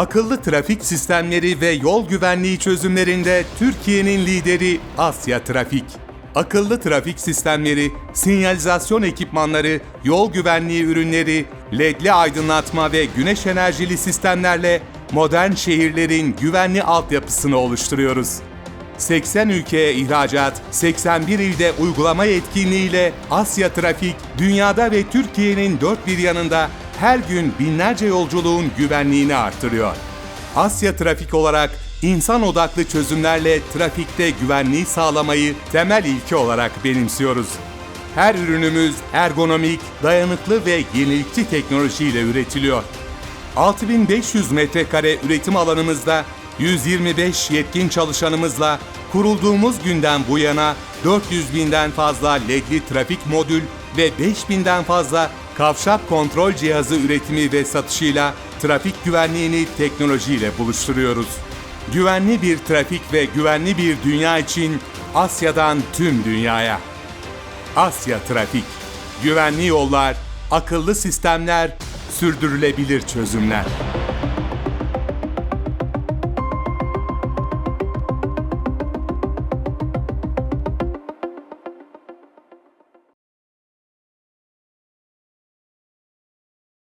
Akıllı trafik sistemleri ve yol güvenliği çözümlerinde Türkiye'nin lideri Asya Trafik. Akıllı trafik sistemleri, sinyalizasyon ekipmanları, yol güvenliği ürünleri, ledli aydınlatma ve güneş enerjili sistemlerle modern şehirlerin güvenli altyapısını oluşturuyoruz. 80 ülkeye ihracat, 81 ilde uygulama yetkinliğiyle Asya Trafik, dünyada ve Türkiye'nin dört bir yanında her gün binlerce yolculuğun güvenliğini artırıyor. Asya Trafik olarak insan odaklı çözümlerle trafikte güvenliği sağlamayı temel ilke olarak benimsiyoruz. Her ürünümüz ergonomik, dayanıklı ve yenilikçi teknolojiyle üretiliyor. 6500 metrekare üretim alanımızda 125 yetkin çalışanımızla kurulduğumuz günden bu yana 400 binden fazla ledli trafik modül ve 5000'den fazla kavşak kontrol cihazı üretimi ve satışıyla trafik güvenliğini teknolojiyle buluşturuyoruz. Güvenli bir trafik ve güvenli bir dünya için Asya'dan tüm dünyaya. Asya Trafik. Güvenli yollar, akıllı sistemler, sürdürülebilir çözümler.